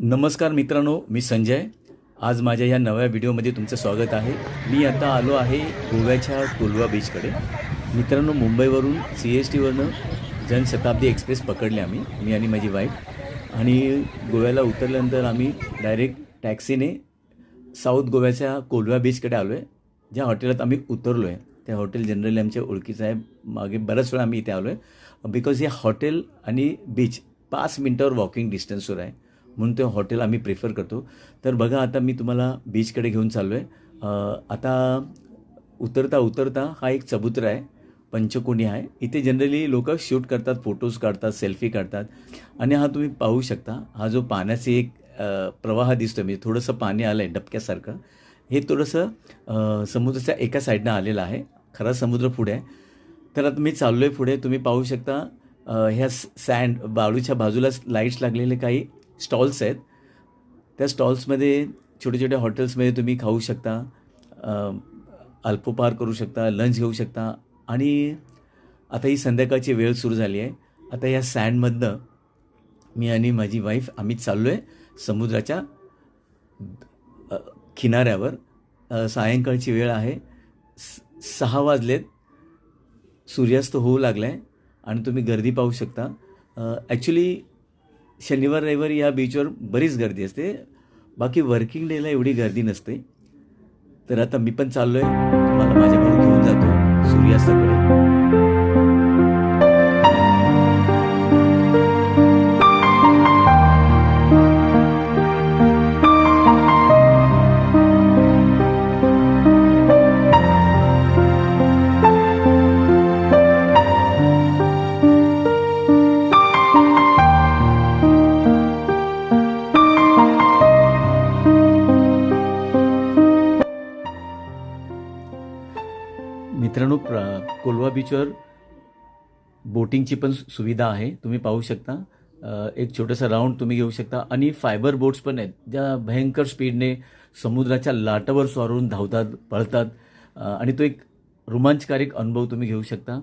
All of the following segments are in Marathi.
नमस्कार मित्रांनो मी संजय. आज माझ्या या नव्या व्हिडिओमध्ये तुमचं स्वागत आहे. मी आता आलो आहे गोव्याच्या कोलवा बीचकडे. मित्रांनो मुंबईवरून सी एस टीवरनं जनशताब्दी एक्सप्रेस पकडली आम्ही मी आणि माझी वाईफ. आणि गोव्याला उतरल्यानंतर आम्ही डायरेक्ट टॅक्सीने साऊथ गोव्याच्या कोलवा बीचकडे आलो आहे ज्या हॉटेलात आम्ही उतरलो आहे त्या हॉटेल जनरली आमच्या ओळखीचं आहे मागे बऱ्याच वेळा आम्ही इथे आलो आहे बिकॉज हे हॉटेल आणि बीच पाच मिनटावर वॉकिंग डिस्टन्सवर आहे. म्हणून ते हॉटेल आम्ही प्रिफर करतो. तर बघा आता मी तुम्हाला बीचकडे घेऊन चाललो आहे आता उतरता उतरता हा एक चबुतरा आहे. पंचकोणी आहे. इथे जनरली लोक शूट करतात फोटोज काढतात सेल्फी काढतात. आणि हा तुम्ही पाहू शकता हा जो पाण्याचे एक प्रवाह दिसतो म्हणजे थोडंसं पाणी आलं आहे डबक्यासारखं. हे थोडंसं समुद्राच्या एका साईडनं आलेलं आहे. खरा समुद्र पुढे आहे. तर आता मी चाललो आहे पुढे. तुम्ही पाहू शकता ह्या सँड बाळूच्या बाजूला लाईट्स लागलेले काही स्टॉल्स आहेत. त्या स्टॉल्समध्ये छोटे छोटे हॉटेल्समध्ये तुम्ही खाऊ शकता अल्पोपार अल्पोपहार करू शकता लंच घेऊ शकता. आणि आता ही संध्याकाळची वेळ सुरू झाली आहे. आता या सँडमधनं मी आणि माझी वाईफ आम्ही चाललो आहे समुद्राच्या किनाऱ्यावर सायंकाळची वेळ आहे. स- सहा वाजलेत. सूर्यास्त होऊ लागला आहे आणि तुम्ही गर्दी पाहू शकता. ॲक्च्युली शनिवार रविवारी या बीचवर बरीच गर्दी असते. बाकी वर्किंग डेला एवढी गर्दी नसते. तर आता मी पण चाललो आहे तुम्हाला माझ्याकडून घेऊन जातो. सूर्यास्ताकडे मित्रांनो प्र कोलवा बीचवर बोटिंगची पण सुविधा आहे. तुम्ही पाहू शकता. एक छोटंसं राऊंड तुम्ही घेऊ शकता. आणि फायबर बोट्स पण आहेत ज्या भयंकर स्पीडने समुद्राच्या लाटावर स्वारून धावतात पळतात. आणि तो एक रोमांचकारक अनुभव तुम्ही घेऊ शकता.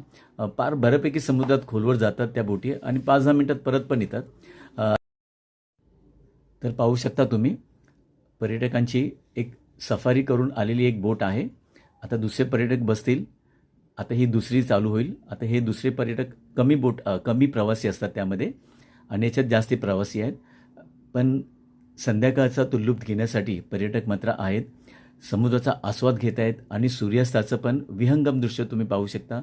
पार बऱ्यापैकी समुद्रात खोलवर जातात त्या बोटी आणि पाच दहा मिनटात परत पण येतात. तर पाहू शकता तुम्ही पर्यटकांची एक सफारी करून आलेली एक बोट आहे. आता दुसरे पर्यटक बसतील. आता ही दुसरी चालू होईल. आता हे दुसरे पर्यटक कमी बोट कमी प्रवासी असतात त्यामध्ये. आणि याच्यात जास्ती प्रवासी आहेत. पण संध्याकाळचा तुल्लुप घेण्यासाठी पर्यटक मात्र आहेत. समुद्राचा आस्वाद घेत आहेत आणि सूर्यास्ताचं पण विहंगम दृश्य तुम्ही पाहू शकता.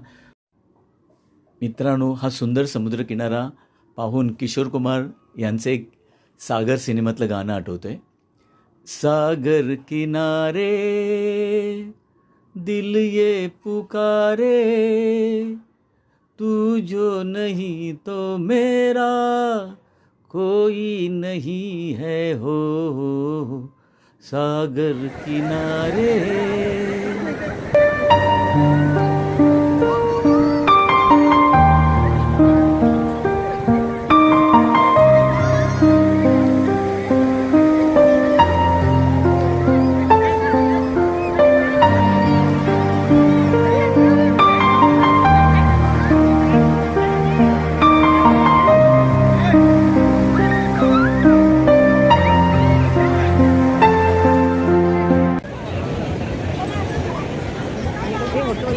मित्रांनो हा सुंदर समुद्रकिनारा पाहून किशोर कुमार यांचं एक सागर सिनेमातलं गाणं आठवतं आहे सागर किनारे दिल ये पुकारे तू जो नहीं तो मेरा कोई नहीं है हो सागर किनारे।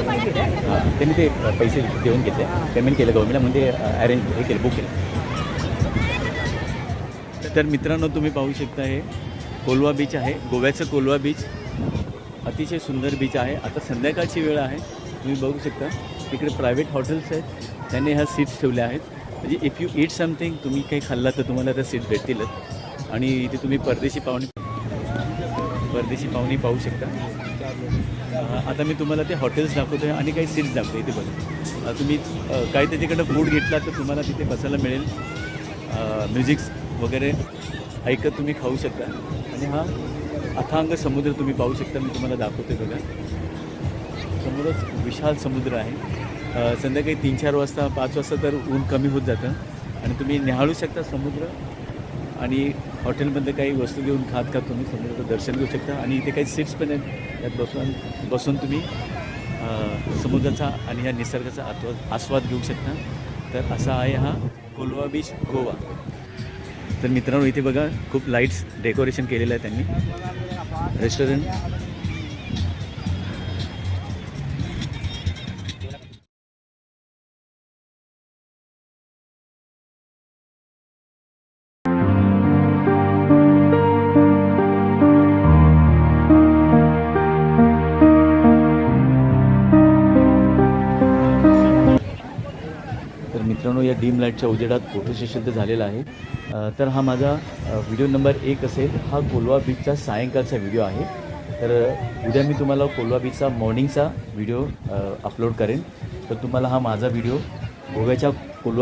त्यांनी ते पैसे देऊन घेतले. पेमेंट केलं गव्हर्मेंटला म्हणजे अरेंज हे केलं बुक केलं. तर मित्रांनो तुम्ही पाहू शकता हे कोलवा बीच आहे. गोव्याचं कोलवा बीच अतिशय सुंदर बीच आहे. आता संध्याकाळची वेळ आहे. तुम्ही बघू शकता तिकडे प्रायव्हेट हॉटेल्स आहेत. त्यांनी ह्या सीट्स ठेवल्या आहेत. म्हणजे इफ यू ईट समथिंग तुम्ही काही खाल्ला तर तुम्हाला त्या सीट भेटतीलच. आणि इथे तुम्ही परदेशी पाहुणे परदेशी पाहुणे पाहू शकता. आता मी तुम्हाला ते हॉटेल्स दाखवतो आहे आणि काही सीट्स दाखवतो इथे बघा. तुम्ही काही त्याच्याकडं फूड घेतला तर तुम्हाला तिथे बसायला मिळेल. म्युझिक्स वगैरे ऐकत तुम्ही खाऊ शकता. आणि हा अथांग समुद्र तुम्ही पाहू शकता मी तुम्हाला दाखवते बघा. समोरच विशाल समुद्र आहे. संध्याकाळी तीन चार वाजता पाच वाजता तर ऊन कमी होत जातं. आणि तुम्ही निहाळू शकता समुद्र आणि हॉटेलमध्ये काही वस्तू घेऊन खात का तुम्ही समुद्राचं दर्शन घेऊ शकता. आणि इथे काही सीट्स पण आहेत. त्यात बसून बसून तुम्ही समुद्राचा आणि या निसर्गाचा आत्वा आस्वाद घेऊ शकता. तर असा आहे हा कोलवा बीच गोवा. तर मित्रांनो इथे बघा खूप लाईट्स डेकोरेशन केलेलं आहे त्यांनी. रेस्टॉरंट मित्रांनो या डीम लाईटच्या उजेडात फोटो सेशन तर झालेला आहे? तर हा माझा व्हिडिओ नंबर एक असेल. हा कोलवा बीचचा सायंकाळचा व्हिडिओ आहे. तर उद्या मी तुम्हाला कोलवा बीचचा मॉर्निंगचा व्हिडिओ अपलोड करेन. तर तुम्हाला हा माझा व्हिडिओ गोव्याच्या कोलवा